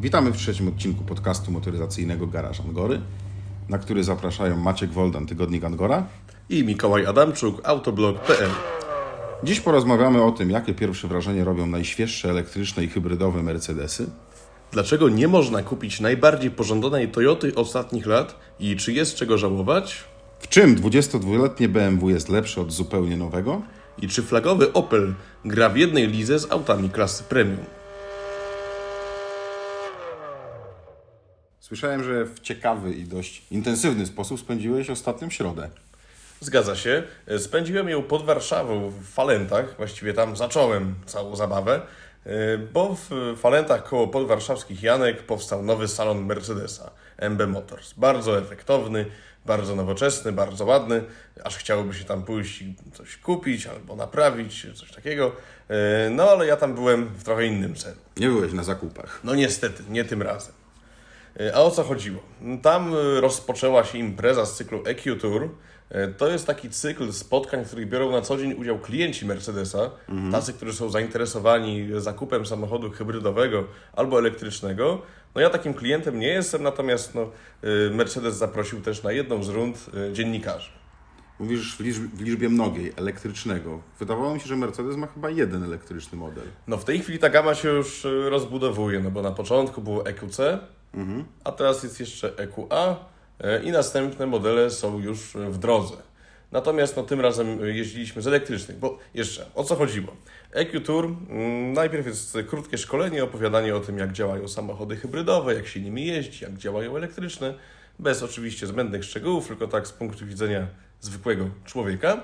Witamy w trzecim odcinku podcastu motoryzacyjnego Garaż Angory, na który zapraszają Maciek Woldan, Tygodnik Angora. i Mikołaj Adamczuk, autoblog.pl. Dziś porozmawiamy o tym, jakie pierwsze wrażenie robią najświeższe elektryczne i hybrydowe Mercedesy. Dlaczego nie można kupić najbardziej pożądanej Toyoty ostatnich lat i czy jest czego żałować? W czym 22-letnie BMW jest lepsze od zupełnie nowego? I czy flagowy Opel gra w jednej lidze z autami klasy premium? Słyszałem, że w ciekawy i dość intensywny sposób spędziłeś ostatnią środę. Zgadza się. Spędziłem ją pod Warszawą w Falentach, właściwie tam zacząłem całą zabawę, bo w Falentach koło podwarszawskich Janek powstał nowy salon Mercedesa, MB Motors. Bardzo efektowny, bardzo nowoczesny, bardzo ładny, aż chciałoby się tam pójść i coś kupić albo naprawić, coś takiego. No ale ja tam byłem w trochę innym celu. Nie byłeś na zakupach. No niestety, nie tym razem. E, A o co chodziło? Tam e, rozpoczęła się impreza z cyklu EQ Tour. E, To jest taki cykl spotkań, w których biorą na co dzień udział klienci Mercedesa, tacy, którzy są zainteresowani zakupem samochodu hybrydowego albo elektrycznego. No ja takim klientem nie jestem, natomiast no, Mercedes zaprosił też na jedną z rund dziennikarzy. Mówisz w, liczb- w liczbie mnogiej, elektrycznego. Wydawało mi się, że Mercedes ma chyba jeden elektryczny model. No w tej chwili ta gama się już rozbudowuje, no bo na początku było EQC, a teraz jest jeszcze EQA e, i następne modele są już e, w drodze. Natomiast no, tym razem jeździliśmy z elektrycznych, bo jeszcze o co chodziło? EQ Tour mm, najpierw jest krótkie szkolenie, opowiadanie o tym, jak działają samochody hybrydowe, jak się nimi jeździ, jak działają elektryczne, bez oczywiście zbędnych szczegółów, tylko tak z punktu widzenia zwykłego człowieka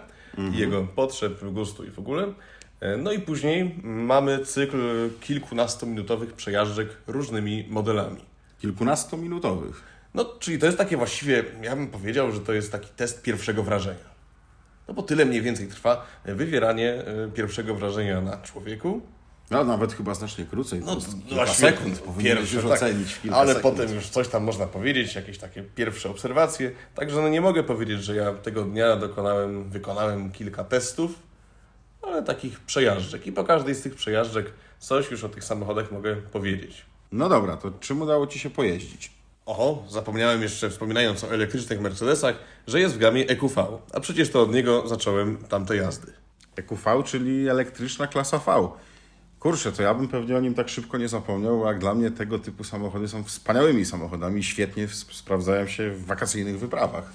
i jego potrzeb, gustu i w ogóle. E, No i później mamy cykl kilkunastominutowych przejażdżek różnymi modelami. Kilkunastominutowych. No, czyli to jest takie właściwie, ja bym powiedział, że to jest taki test pierwszego wrażenia. No bo tyle mniej więcej trwa wywieranie e, pierwszego wrażenia na człowieku. No nawet chyba znacznie krócej. No, kilka sekund. Powinieneś już tak. ocenić Ale sekund. potem już coś tam można powiedzieć, jakieś takie pierwsze obserwacje. Także no nie mogę powiedzieć, że ja tego dnia dokonałem, wykonałem kilka testów, ale takich przejażdżek. I po każdej z tych przejażdżek coś już o tych samochodach mogę powiedzieć. No dobra, to czym udało Ci się pojeździć? Oho, zapomniałem jeszcze, wspominając o elektrycznych Mercedesach, że jest w gamie EQV, a przecież to od niego zacząłem tamte jazdy. EQV, czyli elektryczna klasa V. Kurczę, to ja bym pewnie o nim tak szybko nie zapomniał, jak dla mnie tego typu samochody są wspaniałymi samochodami świetnie sp- sprawdzają się w wakacyjnych wyprawach.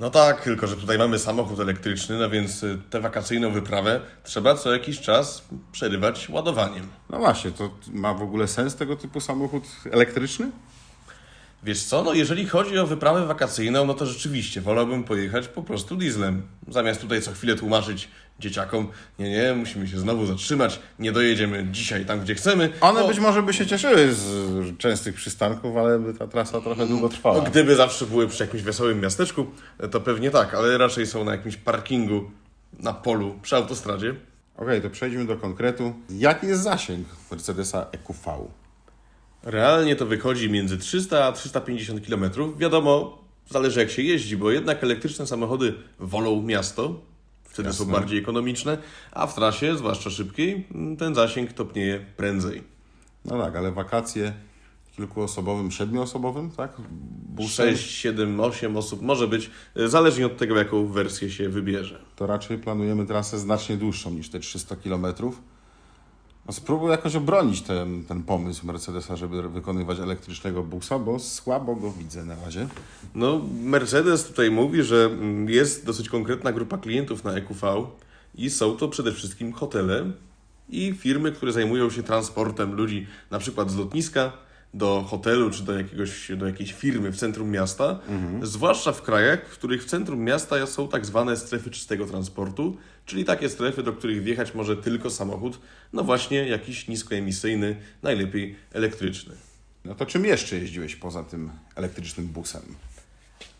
No tak, tylko że tutaj mamy samochód elektryczny, no więc y, tę wakacyjną wyprawę trzeba co jakiś czas przerywać ładowaniem. No właśnie, to ma w ogóle sens tego typu samochód elektryczny? Wiesz co, no jeżeli chodzi o wyprawę wakacyjną, no to rzeczywiście wolałbym pojechać po prostu dieslem. Zamiast tutaj co chwilę tłumaczyć dzieciakom, nie, nie, musimy się znowu zatrzymać, nie dojedziemy dzisiaj tam, gdzie chcemy. One być może by się cieszyły z częstych przystanków, ale by ta trasa trochę długo trwała. No, gdyby zawsze były przy jakimś wesołym miasteczku, to pewnie tak, ale raczej są na jakimś parkingu na polu przy autostradzie. Okej, to przejdźmy do konkretu. Jaki jest zasięg Mercedesa EQV? Realnie to wychodzi między 300 a 350 km. Wiadomo, zależy jak się jeździ, bo jednak elektryczne samochody wolą miasto, wtedy są Jasne. bardziej ekonomiczne, a w trasie, zwłaszcza szybkiej, ten zasięg topnieje prędzej. No tak, ale wakacje kilkuosobowym, siedmioosobowym, tak? Busem, 6, 7, 8 osób może być, y, zależnie od tego, jaką wersję się wybierze. to raczej planujemy trasę znacznie dłuższą niż te 300 km. No spróbuj jakoś obronić ten, ten pomysł Mercedesa, żeby wykonywać elektrycznego busa, bo słabo go widzę na razie. No, Mercedes tutaj mówi, że mm, jest dosyć konkretna grupa klientów na EQV i są to przede wszystkim hotele i firmy, które zajmują się transportem ludzi na przykład z lotniska do hotelu czy do, jakiegoś, do jakiejś firmy w centrum miasta, zwłaszcza w krajach, w których w centrum miasta są tak zwane strefy czystego transportu, czyli takie strefy, do których wjechać może tylko samochód, no właśnie jakiś niskoemisyjny, najlepiej elektryczny. No to czym jeszcze jeździłeś poza tym elektrycznym busem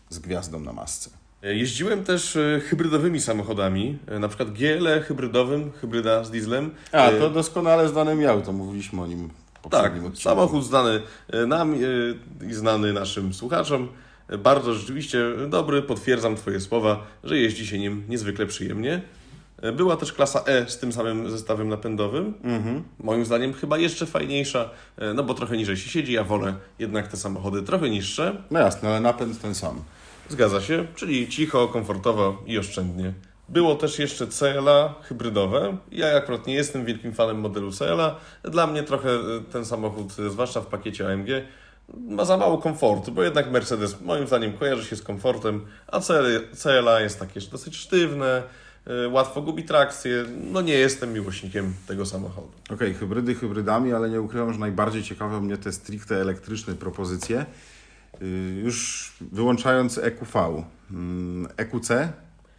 z gwiazdą na masce? Jeździłem też e, hybrydowymi samochodami, e, na przykład GLE hybrydowym, hybryda z dieslem. A, E, to doskonale znane miał, to mówiliśmy o nim tak, odcinku. samochód znany e, nam e, i znany naszym słuchaczom. E, Bardzo rzeczywiście dobry, potwierdzam Twoje słowa, że jeździ się nim niezwykle przyjemnie. Była też klasa E z tym samym zestawem napędowym. Moim zdaniem chyba jeszcze fajniejsza, no bo trochę niżej się siedzi. Ja wolę jednak te samochody trochę niższe. No jasne, ale napęd ten sam. Zgadza się, czyli cicho, komfortowo i oszczędnie. Było też jeszcze CLA hybrydowe. Ja akurat nie jestem wielkim fanem modelu CLA. Dla mnie trochę e, ten samochód, e, zwłaszcza w pakiecie AMG, ma za mało komfortu, bo jednak Mercedes moim zdaniem kojarzy się z komfortem, a CL CLA jest takie dosyć sztywne, e, łatwo gubi trakcję. No nie jestem miłośnikiem tego samochodu. Okej, hybrydy hybrydami, ale nie ukrywam, że najbardziej ciekawią mnie te stricte elektryczne propozycje. Yy, Już wyłączając EQV. Mm, EQC,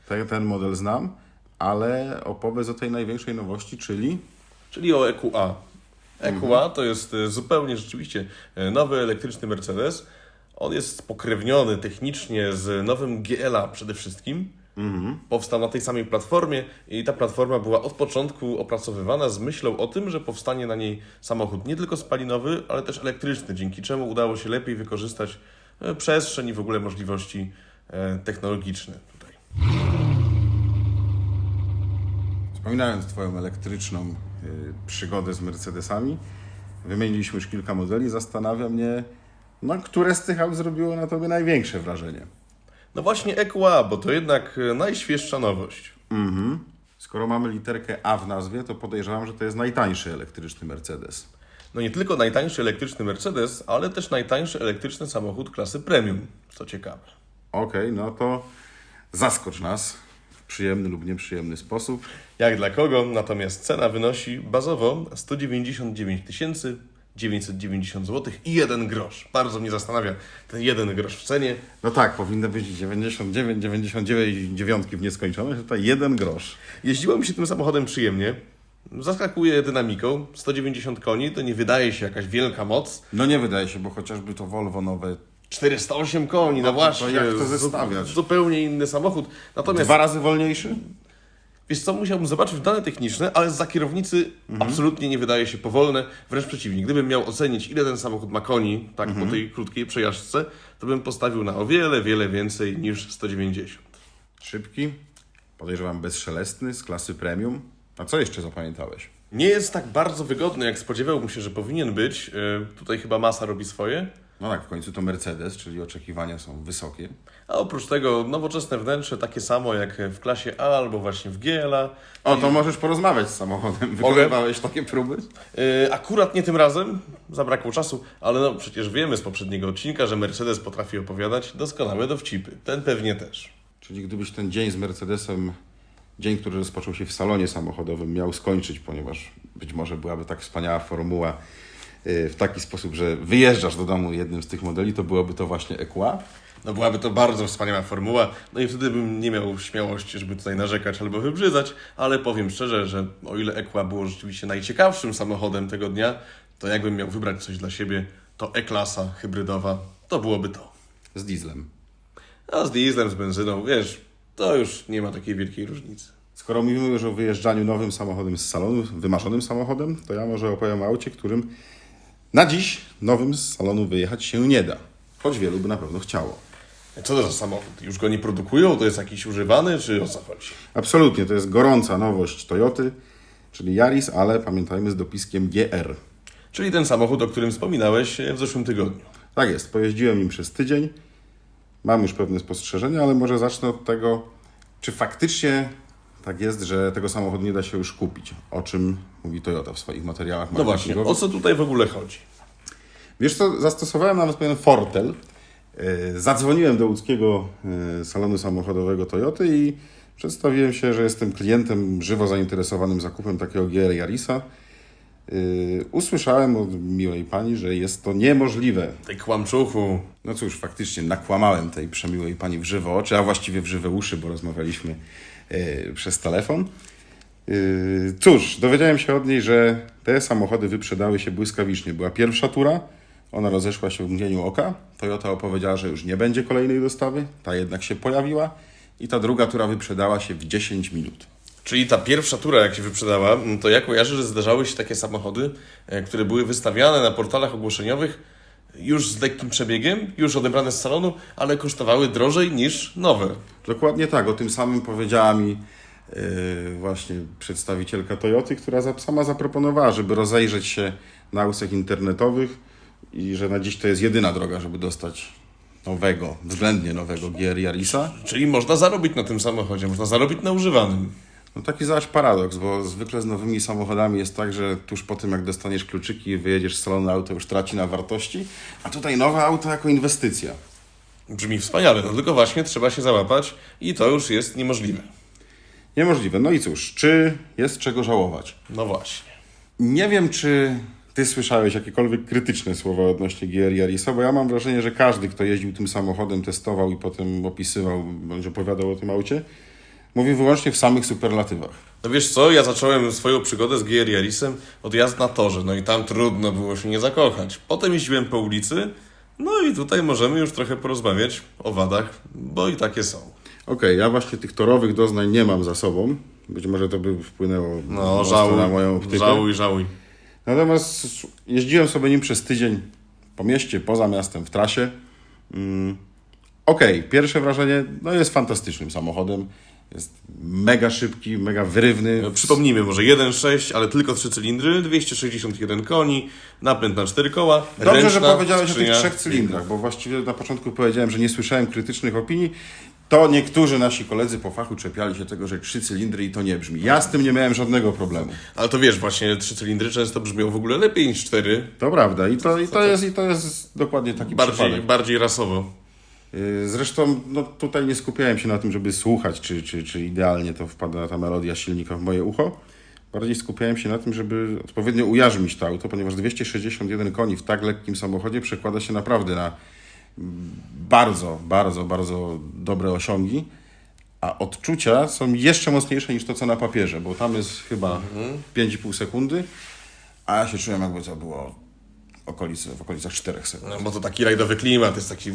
ten, ten model znam, ale opowiedz o tej największej nowości, czyli czyli o EQA. EQA to jest e, zupełnie rzeczywiście e, nowy elektryczny Mercedes. On jest spokrewniony technicznie z nowym GLA przede wszystkim. Powstał na tej samej platformie i ta platforma była od początku opracowywana z myślą o tym, że powstanie na niej samochód nie tylko spalinowy, ale też elektryczny, dzięki czemu udało się lepiej wykorzystać e, przestrzeń i w ogóle możliwości technologiczne. Wspominając Twoją elektryczną y, przygodę z Mercedesami, wymieniliśmy już kilka modeli. Zastanawia mnie, no, które z tych aut zrobiło na Tobie największe wrażenie. No właśnie EQA, bo to jednak e, najświeższa nowość. Mhm. Skoro mamy literkę A w nazwie, to podejrzewam, że to jest najtańszy elektryczny Mercedes. No nie tylko najtańszy elektryczny Mercedes, ale też najtańszy elektryczny samochód klasy premium, co ciekawe. Okej, no to zaskocz nas w przyjemny lub nieprzyjemny sposób. Jak dla kogo? Natomiast cena wynosi bazowo 199 990 zł i 1 grosz. Bardzo mnie zastanawia ten 1 grosz w cenie. No tak, powinno być 99, 99 dziewiątki w nieskończoność, tutaj jeden grosz. Jeździło mi się tym samochodem przyjemnie. Zaskakuje dynamiką. 190 koni to nie wydaje się jakaś wielka moc. No nie wydaje się, bo chociażby to Volvo nowe 408 koni, no właśnie. jak to zestawiać? Zupełnie inny samochód. Natomiast dwa razy wolniejszy? Wiesz co, musiałbym zobaczyć dane techniczne, ale za kierownicy absolutnie nie wydaje się powolne. Wręcz przeciwnie, gdybym miał ocenić, ile ten samochód ma koni, tak po tej krótkiej przejażdżce, to bym postawił na o wiele, wiele więcej niż 190. Szybki, podejrzewam bezszelestny, z klasy premium. A co jeszcze zapamiętałeś? Nie jest tak bardzo wygodny, jak spodziewałbym się, że powinien być. Yy, Tutaj chyba masa robi swoje. No tak, w końcu to Mercedes, czyli oczekiwania są wysokie. A oprócz tego nowoczesne wnętrze takie samo jak w klasie A albo właśnie w GLA. O, to możesz porozmawiać z samochodem. Wykonywałeś takie próby? Yy, Akurat nie tym razem, zabrakło czasu, ale no przecież wiemy z poprzedniego odcinka, że Mercedes potrafi opowiadać doskonałe dowcipy. Ten pewnie też. Czyli gdybyś ten dzień z Mercedesem, dzień, który rozpoczął się w salonie samochodowym, miał skończyć, ponieważ być może byłaby tak wspaniała formuła w taki sposób, że wyjeżdżasz do domu jednym z tych modeli, to byłoby to właśnie EQA. No byłaby to bardzo wspaniała formuła, no i wtedy bym nie miał śmiałości, żeby tutaj narzekać albo wybrzydzać, ale powiem szczerze, że o ile Equa było rzeczywiście najciekawszym samochodem tego dnia, to jakbym miał wybrać coś dla siebie, to E-klasa hybrydowa, to byłoby to. z dieslem. A z dieslem, z benzyną, wiesz, to już nie ma takiej wielkiej różnicy. Skoro mówimy już o wyjeżdżaniu nowym samochodem z salonu, wymarzonym samochodem, to ja może opowiem o aucie, którym na dziś nowym z salonu wyjechać się nie da. Choć wielu by na pewno chciało. Co to za samochód? Już go nie produkują? To jest jakiś używany, czy o co chodzi? Absolutnie, to jest gorąca nowość Toyoty, czyli Yaris, ale pamiętajmy z dopiskiem GR. Czyli ten samochód, o którym wspominałeś w zeszłym tygodniu. Tak jest, pojeździłem nim przez tydzień. Mam już pewne spostrzeżenia, ale może zacznę od tego, czy faktycznie tak jest, że tego samochodu nie da się już kupić, o czym mówi Toyota w swoich materiałach No właśnie, o co tutaj w ogóle chodzi? Wiesz co, zastosowałem nawet pewien fortel. E, Zadzwoniłem do łódzkiego e, salonu samochodowego Toyoty i przedstawiłem się, że jestem klientem żywo zainteresowanym zakupem takiego GR Yarisa. E, Usłyszałem od miłej pani, że jest to niemożliwe. Tej kłamczuchu. No cóż, faktycznie nakłamałem tej przemiłej pani w żywe oczy, a właściwie w żywe uszy, bo rozmawialiśmy przez telefon. E, Cóż, dowiedziałem się od niej, że te samochody wyprzedały się błyskawicznie. Była pierwsza tura, ona rozeszła się w mgnieniu oka. Toyota opowiedziała, że już nie będzie kolejnej dostawy, ta jednak się pojawiła i ta druga tura wyprzedała się w 10 minut. Czyli ta pierwsza tura, jak się wyprzedała, to ja kojarzę, że zdarzały się takie samochody, e, które były wystawiane na portalach ogłoszeniowych już z lekkim przebiegiem, już odebrane z salonu, ale kosztowały drożej niż nowe. Dokładnie tak, o tym samym powiedziała mi yy, właśnie przedstawicielka Toyoty, która sama zaproponowała, żeby rozejrzeć się na aukcjach internetowych i że na dziś to jest jedyna droga, żeby dostać nowego, względnie nowego GR Yarisa. Czyli można zarobić na tym samochodzie, można zarobić na używanym. No taki zaś paradoks, bo zwykle z nowymi samochodami jest tak, że tuż po tym jak dostaniesz kluczyki i wyjedziesz z salonu auto już traci na wartości, a tutaj nowe auto jako inwestycja. Brzmi wspaniale, no tylko właśnie trzeba się załapać i to już jest niemożliwe. Niemożliwe. No i cóż, czy jest czego żałować? No właśnie. Nie wiem, czy ty słyszałeś jakiekolwiek krytyczne słowa odnośnie GR Yarisa, bo ja mam wrażenie, że każdy, kto jeździł tym samochodem, testował i potem opisywał, bądź opowiadał o tym aucie, mówi wyłącznie w samych superlatywach. No wiesz co, ja zacząłem swoją przygodę z GR Yarisem od jazd na torze, no i tam trudno było się nie zakochać. Potem jeździłem po ulicy, no i tutaj możemy już trochę porozmawiać o wadach, bo i takie są. Okej, ja właśnie tych torowych doznań nie mam za sobą. Być może to by wpłynęło No, żałuj, na moją optykę. żałuj, żałuj. Natomiast jeździłem sobie nim przez tydzień po mieście, poza miastem, w trasie. Mm. Okej, pierwsze wrażenie, no jest fantastycznym samochodem. Jest mega szybki, mega wyrywny. No, Przypomnijmy, może 1.6, ale tylko 3 cylindry, 261 koni, napęd na 4 koła, Dobrze, ręczna że powiedziałeś o tych skrzynia. trzech cylindrach, bo właściwie na początku powiedziałem, że nie słyszałem krytycznych opinii. To niektórzy nasi koledzy po fachu czepiali się tego, że trzy cylindry i to nie brzmi. Ja z tym nie miałem żadnego problemu. Ale to wiesz, właśnie 3 cylindry często brzmią w ogóle lepiej niż 4, To prawda i to, i to, jest, i to jest dokładnie taki bardziej, przypadek. bardziej rasowo. Yy, Zresztą no, tutaj nie skupiałem się na tym, żeby słuchać, czy, czy, czy idealnie to wpada ta melodia silnika w moje ucho. Bardziej skupiałem się na tym, żeby odpowiednio ujarzmić to auto, ponieważ 261 koni w tak lekkim samochodzie przekłada się naprawdę na bardzo, bardzo, bardzo dobre osiągi, a odczucia są jeszcze mocniejsze niż to, co na papierze, bo tam jest chyba 5,5 sekundy, a ja się czułem, jakby to było okolice, w okolicach 4 sekund. No, bo to taki rajdowy klimat, jest taki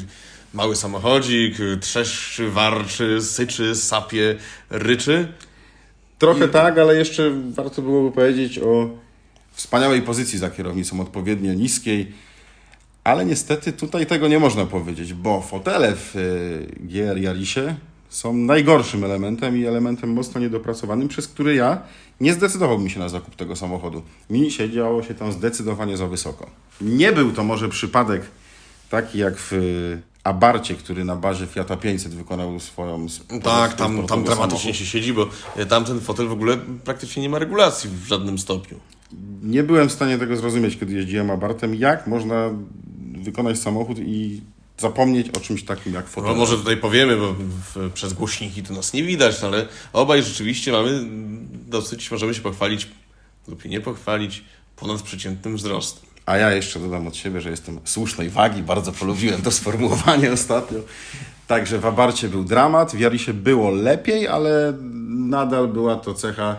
mały samochodzik, trzeszczy, warczy, syczy, sapie, ryczy. Trochę tak, ale jeszcze warto byłoby powiedzieć o wspaniałej pozycji za kierownicą, odpowiednio niskiej, ale niestety tutaj tego nie można powiedzieć, bo fotele w y, GR Yarisie są najgorszym elementem i elementem mocno niedopracowanym, przez który ja nie zdecydowałbym się na zakup tego samochodu. Mi siedziało się tam zdecydowanie za wysoko. Nie był to może przypadek taki jak w y, Abarcie, który na bazie Fiata 500 wykonał swoją Tak, tam, tam dramatycznie samochód. się siedzi, bo e, tamten fotel w ogóle praktycznie nie ma regulacji w żadnym stopniu. Nie byłem w stanie tego zrozumieć, kiedy jeździłem Abartem, jak można wykonać samochód i zapomnieć o czymś takim jak No, fotel. może tutaj powiemy, bo w, przez głośniki to nas nie widać, ale obaj rzeczywiście mamy dosyć, możemy się pochwalić lub nie pochwalić, ponadprzeciętnym wzrostem. A ja jeszcze dodam od siebie, że jestem słusznej wagi, bardzo polubiłem to sformułowanie ostatnio. Także w Abarcie był dramat, w Jarisie było lepiej, ale nadal była to cecha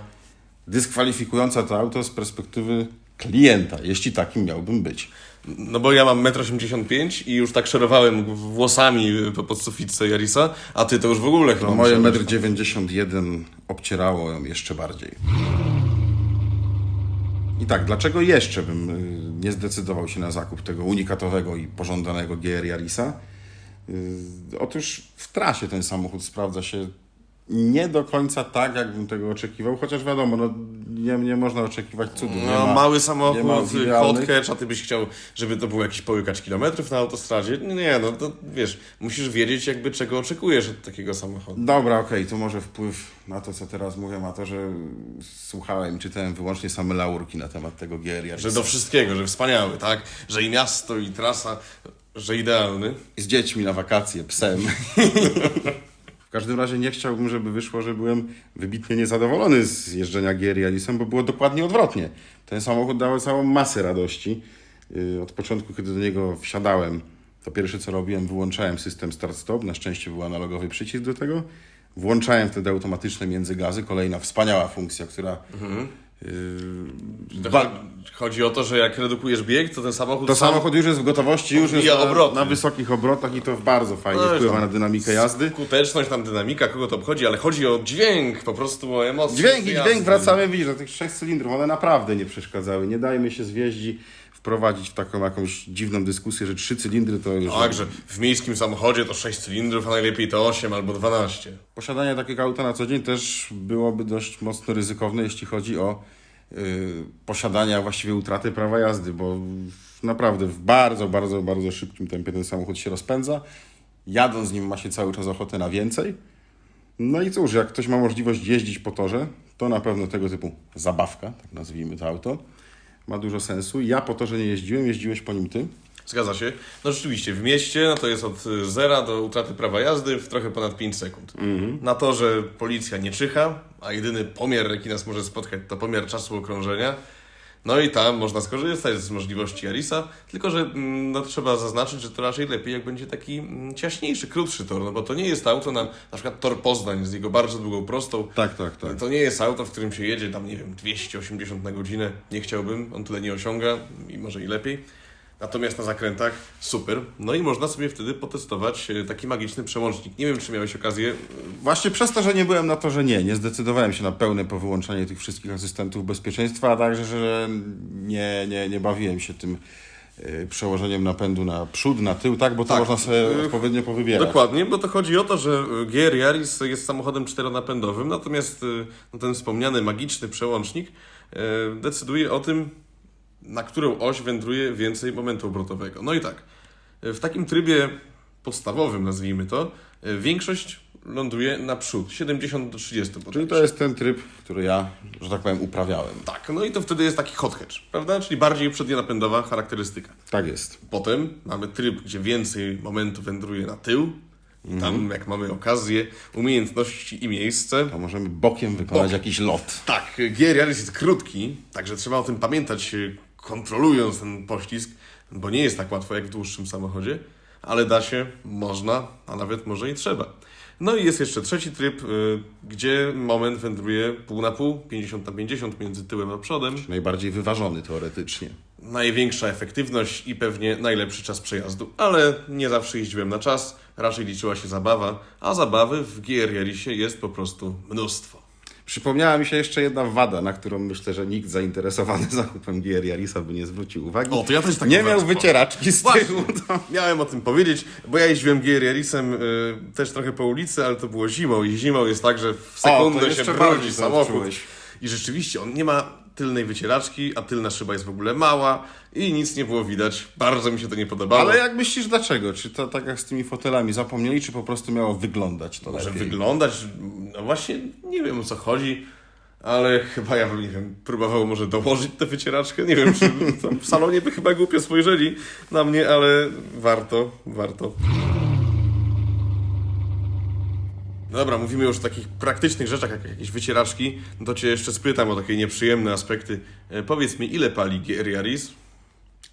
dyskwalifikująca to auto z perspektywy klienta, jeśli takim miałbym być. No bo ja mam 1,85 m i już tak szerowałem włosami po podsuficie Jarisa, a ty to już w ogóle chyba No moje musiałeś. 1,91 m obcierało ją jeszcze bardziej. I tak, dlaczego jeszcze bym y, nie zdecydował się na zakup tego unikatowego i pożądanego GR Yarisa? Y, Otóż w trasie ten samochód sprawdza się nie do końca tak, jakbym tego oczekiwał, chociaż wiadomo, no, nie, nie można oczekiwać cudu. No, ma- mały samochód, hot catch, a ty byś chciał, żeby to był jakiś połykacz kilometrów na autostradzie? Nie, no to wiesz, musisz wiedzieć jakby czego oczekujesz od takiego samochodu. Dobra, okej, to może wpływ na to, co teraz mówię, ma to, że słuchałem, czytałem wyłącznie same laurki na temat tego GR. Że do wszystkiego, że wspaniały, tak? Że i miasto, i trasa, że idealny. z dziećmi na wakacje, psem. każdym razie nie chciałbym, żeby wyszło, że byłem wybitnie niezadowolony z jeżdżenia GR Yarisem, bo było dokładnie odwrotnie. Ten samochód dał całą masę radości. Yy, Od początku, kiedy do niego wsiadałem, to pierwsze co robiłem, wyłączałem system start-stop. Na szczęście był analogowy przycisk do tego. Włączałem wtedy automatyczne międzygazy. Kolejna wspaniała funkcja, która yy, ba- Chodzi o to, że jak redukujesz bieg, to ten samochód To sam... samochód już jest w gotowości, już jest na, na wysokich obrotach i to bardzo fajnie No, wpływa na dynamikę jazdy. Skuteczność, tam dynamika, kogo to obchodzi, ale chodzi o dźwięk, po prostu o emocje. Dźwięk i dźwięk, wracamy, widzisz, do tych trzech cylindrów, one naprawdę nie przeszkadzały. Nie dajmy się zwieździ wprowadzić w taką jakąś dziwną dyskusję, że trzy cylindry to już... Tak, że w miejskim samochodzie to 6 cylindrów, a najlepiej to 8 albo 12. Posiadanie takiego auta na co dzień też byłoby dość mocno ryzykowne, jeśli chodzi o yy, posiadanie, a właściwie utratę prawa jazdy, bo naprawdę w bardzo, bardzo, bardzo szybkim tempie ten samochód się rozpędza. Jadąc nim ma się cały czas ochotę na więcej. No i cóż, jak ktoś ma możliwość jeździć po torze, to na pewno tego typu zabawka, tak nazwijmy to auto, ma dużo sensu. Ja po torze nie jeździłem, jeździłeś po nim ty. Zgadza się. No rzeczywiście, w mieście no to jest od y, zera do utraty prawa jazdy w trochę ponad 5 sekund. Na to, że policja nie czyha, a jedyny pomiar, jaki nas może spotkać, to pomiar czasu okrążenia. No i tam można skorzystać z możliwości Arisa, tylko że mm, no, trzeba zaznaczyć, że to raczej lepiej, jak będzie taki mm, ciaśniejszy, krótszy tor, no bo to nie jest auto na na przykład tor Poznań z jego bardzo długą prostą. Tak, tak, tak. To nie jest auto, w którym się jedzie tam, nie wiem, 280 na godzinę. Nie chciałbym, on tyle nie osiąga i może i lepiej. Natomiast na zakrętach super. No i można sobie wtedy potestować e, taki magiczny przełącznik. Nie wiem, czy miałeś okazję. e, Właśnie przez to, że nie byłem na to, że nie, nie zdecydowałem się na pełne powyłączanie tych wszystkich asystentów bezpieczeństwa, a także, że nie, nie, nie bawiłem się tym y, przełożeniem napędu na przód, na tył, tak, bo to Tak. można sobie odpowiednio powybierać. Dokładnie, bo to chodzi o to, że e, GR Yaris jest samochodem czteronapędowym, natomiast e, no, ten wspomniany magiczny przełącznik e, decyduje o tym, na którą oś wędruje więcej momentu obrotowego. No i tak, w takim trybie podstawowym, nazwijmy to, większość ląduje na przód, 70 do 30 Czyli bodajże. to jest ten tryb, który ja, że tak powiem, uprawiałem. Tak, no i to wtedy jest taki hot hatch, prawda? Czyli bardziej przednionapędowa charakterystyka. Tak jest. Potem mamy tryb, gdzie więcej momentu wędruje na tył. I tam, jak mamy okazję, umiejętności i miejsce. To możemy bokiem wykonać Bokiem. jakiś lot. Tak, Yaris jest krótki, także trzeba o tym pamiętać, kontrolując ten poślizg, bo nie jest tak łatwo jak w dłuższym samochodzie, ale da się, można, a nawet może i trzeba. No i jest jeszcze trzeci tryb, y, gdzie moment wędruje pół na pół, 50 na 50 między tyłem a przodem. Najbardziej wyważony teoretycznie. Największa efektywność i pewnie najlepszy czas przejazdu, ale nie zawsze jeździłem na czas, raczej liczyła się zabawa, a zabawy w GR Yarisie jest po prostu mnóstwo. Przypomniała mi się jeszcze jedna wada, na którą myślę, że nikt zainteresowany zakupem GR Yarisa by nie zwrócił uwagi. O, to ja też tak Nie miał wycieraczki z tyłu. To... miałem o tym powiedzieć, bo ja jeździłem GR Yarisem y, też trochę po ulicy, ale to było zimą i zimą jest tak, że w sekundę się jeszcze brudzi samochód. I rzeczywiście on nie ma tylnej wycieraczki, a tylna szyba jest w ogóle mała i nic nie było widać. Bardzo mi się to nie podobało. Ale jak myślisz dlaczego? Czy to tak jak z tymi fotelami zapomnieli, czy po prostu miało wyglądać to Może lepiej? wyglądać, no właśnie nie wiem o co chodzi, ale chyba ja bym, nie wiem, próbował może dołożyć tę wycieraczkę, nie wiem, czy w salonie by chyba głupio spojrzeli na mnie, ale warto, warto. No dobra, mówimy już o takich praktycznych rzeczach, jak jakieś wycieraczki, no to Cię jeszcze spytam o takie nieprzyjemne aspekty. E, Powiedz mi, ile pali GR Yaris?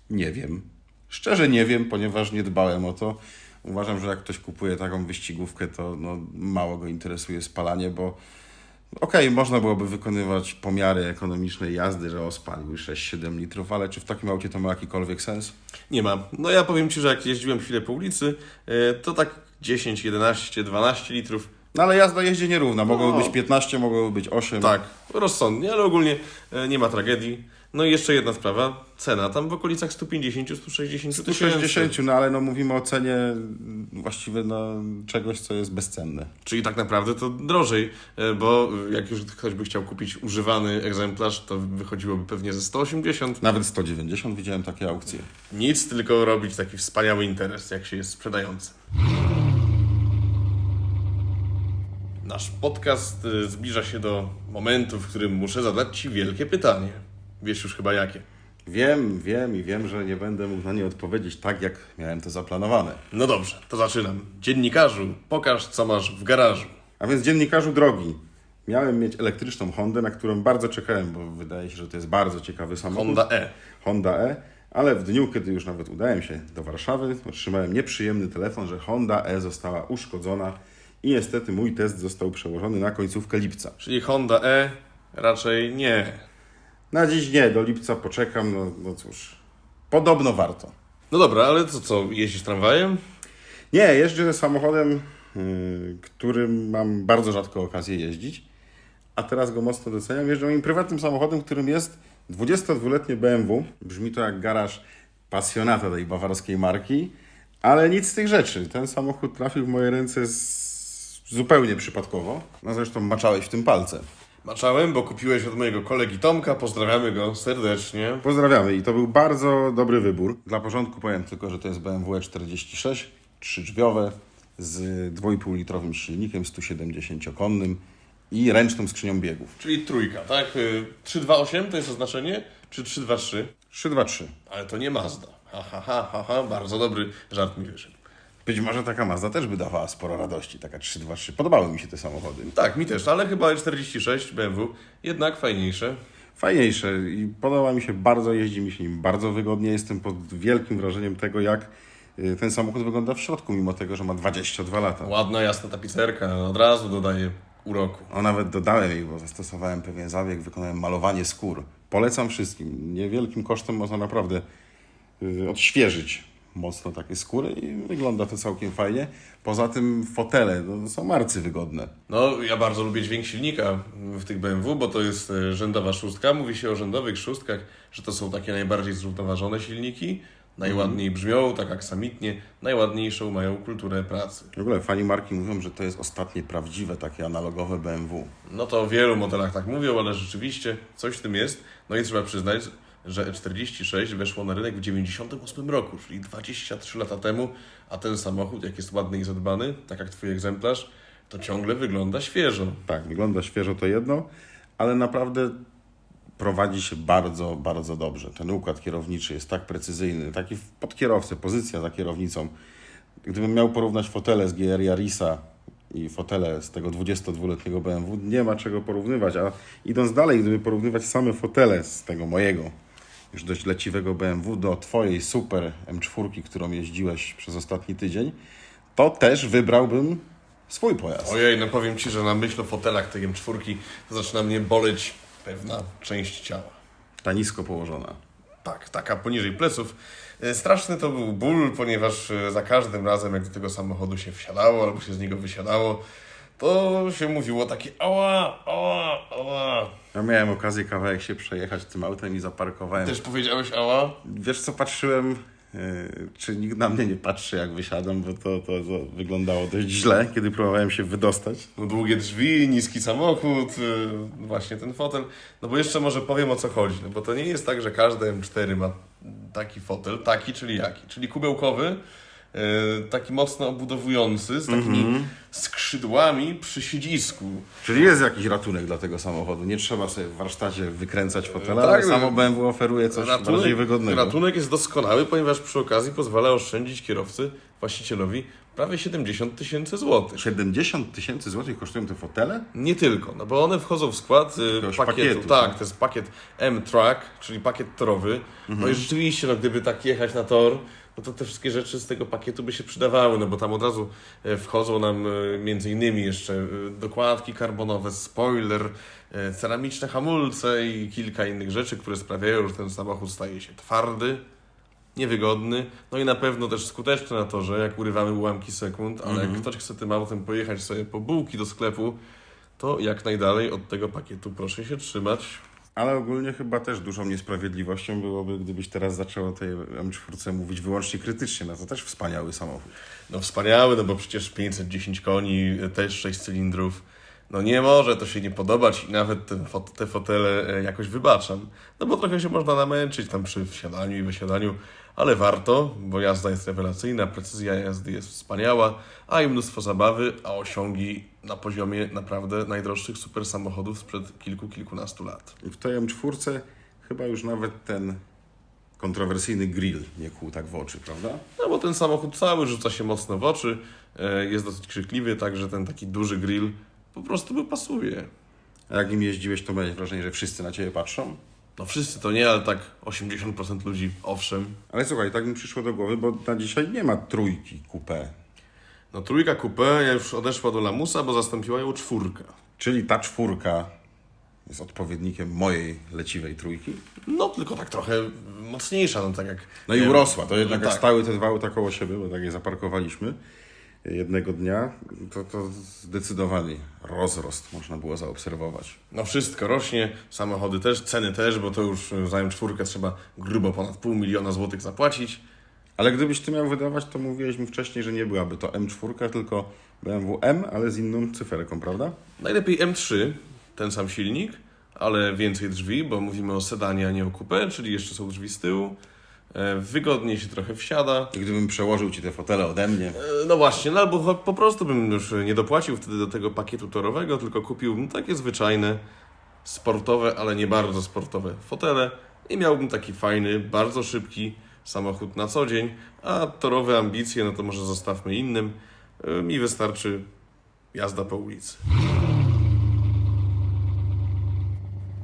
Nie wiem. Szczerze nie wiem, ponieważ nie dbałem o to. Uważam, że jak ktoś kupuje taką wyścigówkę, to no, mało go interesuje spalanie, bo okej, można byłoby wykonywać pomiary ekonomicznej jazdy, że o spalił 6-7 litrów, ale czy w takim aucie to ma jakikolwiek sens? Nie ma. No ja powiem Ci, że jak jeździłem chwilę po ulicy, e, to tak 10, 11, 12 litrów No ale jazda jeździ nierówna. Mogłoby No. być 15, mogłoby być 8. Tak, rozsądnie, ale ogólnie e, nie ma tragedii. No i jeszcze jedna sprawa, cena tam w okolicach 150-160 tysięcy. 160, no ale no mówimy o cenie właściwie no, czegoś, co jest bezcenne. Czyli tak naprawdę to drożej, e, bo jak już ktoś by chciał kupić używany egzemplarz, to wychodziłoby pewnie ze 180. Nawet 190 widziałem takie aukcje. Nic, tylko robić taki wspaniały interes, jak się jest sprzedającym. Nasz podcast e, zbliża się do momentu, w którym muszę zadać Ci wielkie pytanie. Wiesz już chyba jakie. Wiem, wiem i wiem, że nie będę mógł na nie odpowiedzieć tak, jak miałem to zaplanowane. No dobrze, to zaczynam. Dziennikarzu, pokaż co masz w garażu. A więc dziennikarzu drogi, miałem mieć elektryczną Hondę, na którą bardzo czekałem, bo wydaje się, że to jest bardzo ciekawy samochód. Honda E. Honda E, ale w dniu, kiedy już nawet udałem się do Warszawy, otrzymałem nieprzyjemny telefon, że Honda E została uszkodzona i niestety mój test został przełożony na końcówkę lipca. Czyli Honda E raczej nie. Na dziś nie, do lipca poczekam, no, no cóż. Podobno warto. No dobra, ale co, co, jeździsz tramwajem? Nie, jeżdżę samochodem, yy, którym mam bardzo rzadko okazję jeździć, a teraz go mocno doceniam. Jeżdżę moim prywatnym samochodem, którym jest 22-letnie BMW. Brzmi to jak garaż pasjonata tej bawarskiej marki, ale nic z tych rzeczy. Ten samochód trafił w moje ręce z... zupełnie przypadkowo. No zresztą maczałeś w tym palce. Maczałem, bo kupiłeś od mojego kolegi Tomka, pozdrawiamy go serdecznie. Pozdrawiamy i to był bardzo dobry wybór. Dla porządku powiem tylko, że to jest BMW E46, trzydrzwiowe z 2,5 litrowym silnikiem 170-konnym i ręczną skrzynią biegów. Czyli trójka, tak? Y, 328 to jest oznaczenie? Czy 323? 323. Ale to nie Mazda. Ha, ha, ha, ha, ha. bardzo dobry żart mi wyszedł. Być może taka Mazda też by dawała sporo radości, taka 323. Podobały mi się te samochody. Tak, mi też, ale chyba 46 BMW jednak fajniejsze. Fajniejsze i podoba mi się bardzo, jeździ mi się nim bardzo wygodnie. Jestem pod wielkim wrażeniem tego, jak y, ten samochód wygląda w środku, mimo tego, że ma 22 lata. Ładna, jasna tapicerka, od razu dodaje uroku. O, nawet dodałem jej, bo zastosowałem pewien zabieg, wykonałem malowanie skór. Polecam wszystkim. Niewielkim kosztem można naprawdę y, odświeżyć mocno takie skóry i wygląda to całkiem fajnie. Poza tym fotele no, są marcy wygodne. No, ja bardzo lubię dźwięk silnika w tych BMW, bo to jest e, rzędowa szóstka. Mówi się o rzędowych szóstkach, że to są takie najbardziej zrównoważone silniki. Najładniej brzmią, tak aksamitnie, najładniejszą mają kulturę pracy. W ogóle fani marki mówią, że to jest ostatnie prawdziwe takie analogowe BMW. No to w wielu modelach tak mówią, ale rzeczywiście coś w tym jest. No i trzeba przyznać, że E46 weszło na rynek w 98 roku, czyli 23 lata temu, a ten samochód, jak jest ładny i zadbany, tak jak Twój egzemplarz, to ciągle wygląda świeżo. Tak, wygląda świeżo to jedno, ale naprawdę prowadzi się bardzo, bardzo dobrze. Ten układ kierowniczy jest tak precyzyjny, taki pod kierowcę, pozycja za kierownicą. Gdybym miał porównać fotele z GR Yarisa i fotele z tego 22-letniego BMW, nie ma czego porównywać, a idąc dalej, gdyby porównywać same fotele z tego mojego, już dość leciwego BMW do twojej super M4, którą jeździłeś przez ostatni tydzień, to też wybrałbym swój pojazd. Ojej, no powiem Ci, że na myśl o fotelach tej M4 to zaczyna mnie boleć pewna część ciała. Ta nisko położona. Tak, taka poniżej pleców. E, Straszny to był ból, ponieważ e, za każdym razem, jak do tego samochodu się wsiadało albo się z niego wysiadało, to się mówiło takie ała, ała, ała. Ja miałem okazję kawałek się przejechać tym autem i zaparkowałem. Też powiedziałeś ała? Wiesz co, patrzyłem, yy, czy nikt na mnie nie patrzy jak wysiadam, bo to, to, to wyglądało dość źle, kiedy próbowałem się wydostać. No, długie drzwi, niski samochód, y, właśnie ten fotel. No bo jeszcze może powiem o co chodzi, no bo to nie jest tak, że każdy M4 ma taki fotel, taki czyli jaki, czyli kubełkowy, taki mocno obudowujący, z takimi skrzydłami przy siedzisku. Czyli jest jakiś ratunek dla tego samochodu. Nie trzeba sobie w warsztacie wykręcać fotela, Tak, ale no. samo BMW oferuje coś bardziej wygodnego. ratunek jest doskonały, ponieważ przy okazji pozwala oszczędzić kierowcy, właścicielowi prawie 70 tysięcy złotych. 70 tysięcy złotych kosztują te fotele? Nie tylko, no bo one wchodzą w skład y, Jakiegoś pakietu. pakietu, tak, tak? to jest pakiet M-Track, czyli pakiet torowy. No Mhm. i rzeczywiście, no gdyby tak jechać na tor, no to te wszystkie rzeczy z tego pakietu by się przydawały, no bo tam od razu e, wchodzą nam e, między innymi jeszcze e, dokładki karbonowe, spoiler, ceramiczne hamulce i kilka innych rzeczy, które sprawiają, że ten samochód staje się twardy, niewygodny, no i na pewno też skuteczny na torze, jak urywamy ułamki sekund, ale Mhm. jak ktoś chce tym autem pojechać sobie po bułki do sklepu, to jak najdalej od tego pakietu proszę się trzymać. Ale ogólnie chyba też dużą niesprawiedliwością byłoby, gdybyś teraz zaczął o tej M4 mówić wyłącznie krytycznie. No to też wspaniały samochód. No wspaniały, no bo przecież 510 koni, też 6 cylindrów. No nie może to się nie podobać i nawet ten fot te fotele e, jakoś wybaczam. No bo trochę się można namęczyć tam przy wsiadaniu i wysiadaniu, ale warto, bo jazda jest rewelacyjna, precyzja jazdy jest wspaniała, a i mnóstwo zabawy, a osiągi na poziomie naprawdę najdroższych super samochodów sprzed kilku, kilkunastu lat. I w tej M4 chyba już nawet ten kontrowersyjny grill nie kłuł tak w oczy, prawda? No bo ten samochód cały rzuca się mocno w oczy, e, jest dosyć krzykliwy, także ten taki duży grill po prostu mu pasuje. A jak nim jeździłeś, to miałeś wrażenie, że wszyscy na ciebie patrzą? No wszyscy to nie, ale tak 80% ludzi, owszem. Ale słuchaj, tak mi przyszło do głowy, bo na dzisiaj nie ma trójki coupé. No trójka coupé już odeszła do lamusa, bo zastąpiła ją czwórka. Czyli ta czwórka jest odpowiednikiem mojej leciwej trójki. No, tylko tak trochę mocniejsza, no tak jak... No i urosła. To jednak jak tak. stały te dwa auta koło siebie, bo tak je zaparkowaliśmy jednego dnia, to, to zdecydowany rozrost można było zaobserwować. No wszystko rośnie, samochody też, ceny też, bo to już za M4 trzeba grubo ponad pół miliona złotych zapłacić. Ale gdybyś ty miał wydawać, to mówiliśmy wcześniej, że nie byłaby to M4, tylko BMW M, ale z inną cyferką, prawda? Najlepiej M3, ten sam silnik, ale więcej drzwi, bo mówimy o sedanie, a nie o coupé, czyli jeszcze są drzwi z tyłu. E, Wygodnie się trochę wsiada. I gdybym przełożył ci te fotele ode mnie, E, No właśnie, no albo po prostu bym już nie dopłacił wtedy do tego pakietu torowego, tylko kupił takie zwyczajne, sportowe, ale nie bardzo sportowe fotele i miałbym taki fajny, bardzo szybki samochód na co dzień, a torowe ambicje, no to może zostawmy innym. E, Mi wystarczy jazda po ulicy.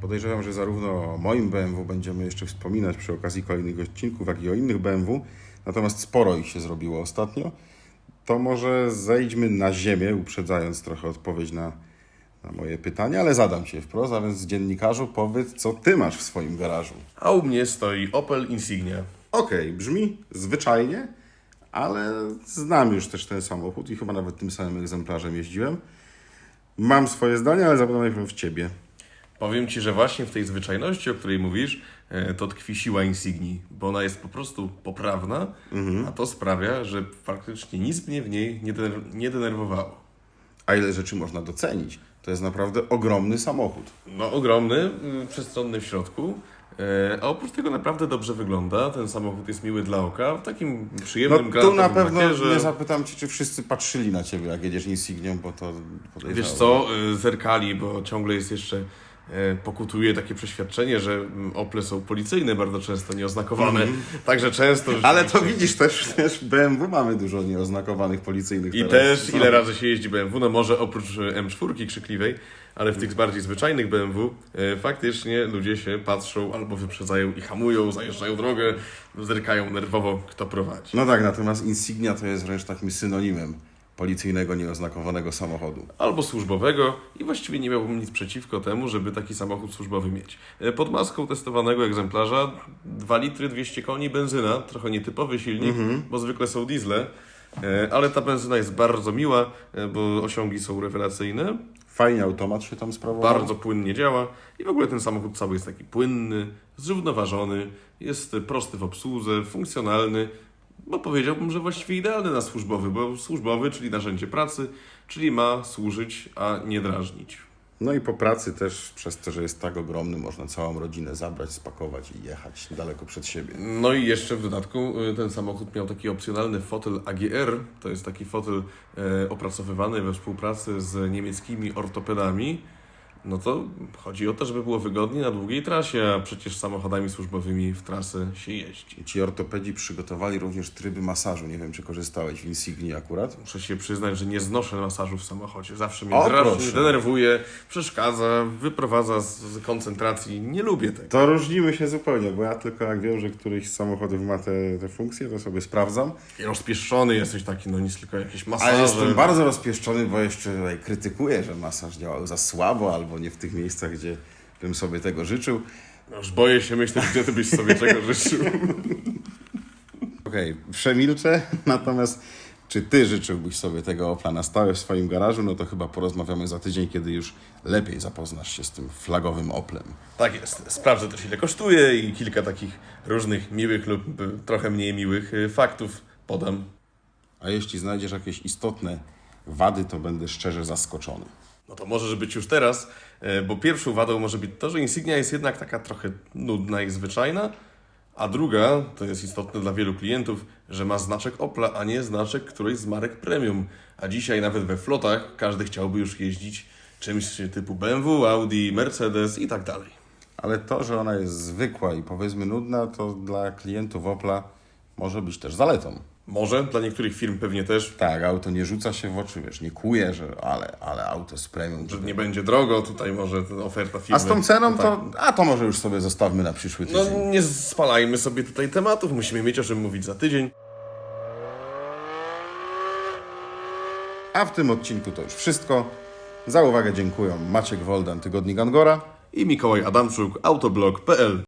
Podejrzewam, że zarówno o moim BMW będziemy jeszcze wspominać przy okazji kolejnych odcinków, jak i o innych BMW. Natomiast sporo ich się zrobiło ostatnio. To może zejdźmy na ziemię, uprzedzając trochę odpowiedź na, na moje pytania, ale zadam Cię wprost, a więc dziennikarzu powiedz, co Ty masz w swoim garażu. A u mnie stoi Opel Insignia. Okej, brzmi zwyczajnie, ale znam już też ten samochód i chyba nawet tym samym egzemplarzem jeździłem. Mam swoje zdanie, ale zapytam najpierw Ciebie. Powiem Ci, że właśnie w tej zwyczajności, o której mówisz, e, to tkwi siła Insignii, bo ona jest po prostu poprawna, a to sprawia, że faktycznie nic mnie w niej nie, dener- nie denerwowało. A ile rzeczy można docenić? To jest naprawdę ogromny samochód. No ogromny, przestronny w środku, e, a oprócz tego naprawdę dobrze wygląda. Ten samochód jest miły dla oka, w takim No przyjemnym tu granatowym na pewno lakierze. nie zapytam Cię, czy wszyscy patrzyli na Ciebie, jak jedziesz Insignią, bo to podejrzewam. Wiesz co, y, zerkali, bo ciągle jest jeszcze, e, pokutuje takie przeświadczenie, że mm, Ople są policyjne bardzo często, nieoznakowane. Także często... Ale to widzisz też, też BMW mamy dużo nieoznakowanych policyjnych I teraz. też ile razy się jeździ BMW, no może oprócz e, M4 krzykliwej, ale w tych bardziej zwyczajnych BMW e, faktycznie ludzie się patrzą albo wyprzedzają i hamują, zajeżdżają drogę, zerkają nerwowo, kto prowadzi. No tak, natomiast Insignia to jest wręcz takim synonimem policyjnego nieoznakowanego samochodu. Albo służbowego i właściwie nie miałbym nic przeciwko temu, żeby taki samochód służbowy mieć. E, Pod maską testowanego egzemplarza 2 litry 200 koni benzyna, trochę nietypowy silnik, bo zwykle są diesle, e, ale ta benzyna jest bardzo miła, e, bo osiągi są rewelacyjne. Fajnie automat się tam sprawował. bardzo płynnie działa i w ogóle ten samochód cały jest taki płynny, zrównoważony, jest prosty w obsłudze, funkcjonalny, bo powiedziałbym, że właściwie idealny na służbowy, bo służbowy, czyli narzędzie pracy, czyli ma służyć, a nie drażnić. No i po pracy też, przez to, że jest tak ogromny, można całą rodzinę zabrać, spakować i jechać daleko przed siebie. No i jeszcze w dodatku y, ten samochód miał taki opcjonalny fotel AGR, to jest taki fotel e, opracowywany we współpracy z niemieckimi ortopedami. No to chodzi o to, żeby było wygodnie na długiej trasie, a przecież samochodami służbowymi w trasę się jeździ. Ci ortopedzi przygotowali również tryby masażu. Nie wiem, czy korzystałeś w Insignii akurat. Muszę się przyznać, że nie znoszę masażu w samochodzie. Zawsze mnie drażni, denerwuje, przeszkadza, wyprowadza z, z koncentracji. Nie lubię tego. To różnimy się zupełnie, bo ja tylko jak wiem, że któryś z samochodów ma te, te funkcje, to sobie sprawdzam. I rozpieszczony jesteś taki, no nic, tylko jakieś masaże. jestem bardzo rozpieszczony, bo jeszcze tutaj krytykuję, że masaż działał za słabo albo nie w tych miejscach, gdzie bym sobie tego życzył. No, Już boję się myśleć, gdzie ty byś sobie czego życzył. Okej, przemilczę, natomiast czy ty życzyłbyś sobie tego Opla na stałe w swoim garażu, no to chyba porozmawiamy za tydzień, kiedy już lepiej zapoznasz się z tym flagowym Oplem. Tak jest. Sprawdzę też, ile kosztuje i kilka takich różnych miłych lub trochę mniej miłych y, faktów podam. A jeśli znajdziesz jakieś istotne wady, to będę szczerze zaskoczony. No to możesz być już teraz, e, bo pierwszą wadą może być to, że Insignia jest jednak taka trochę nudna i zwyczajna, a druga, to jest istotne dla wielu klientów, że ma znaczek Opla, a nie znaczek którejś z marek premium. A dzisiaj nawet we flotach każdy chciałby już jeździć czymś typu BMW, Audi, Mercedes i tak dalej. Ale to, że ona jest zwykła i powiedzmy nudna, to dla klientów Opla może być też zaletą. Może, dla niektórych firm pewnie też, Tak, auto nie rzuca się w oczy, wiesz, nie kuje, że ale, ale auto z premium. że nie będzie drogo, tutaj może ta oferta firmy. A z tą ceną No tak. to, a to może już sobie zostawmy na przyszły tydzień. No nie spalajmy sobie tutaj tematów, musimy mieć o czym mówić za tydzień. A w tym odcinku to już wszystko. Za uwagę dziękuję Maciek Woldan, Tygodnik Angora. i Mikołaj Adamczuk, autoblog.pl.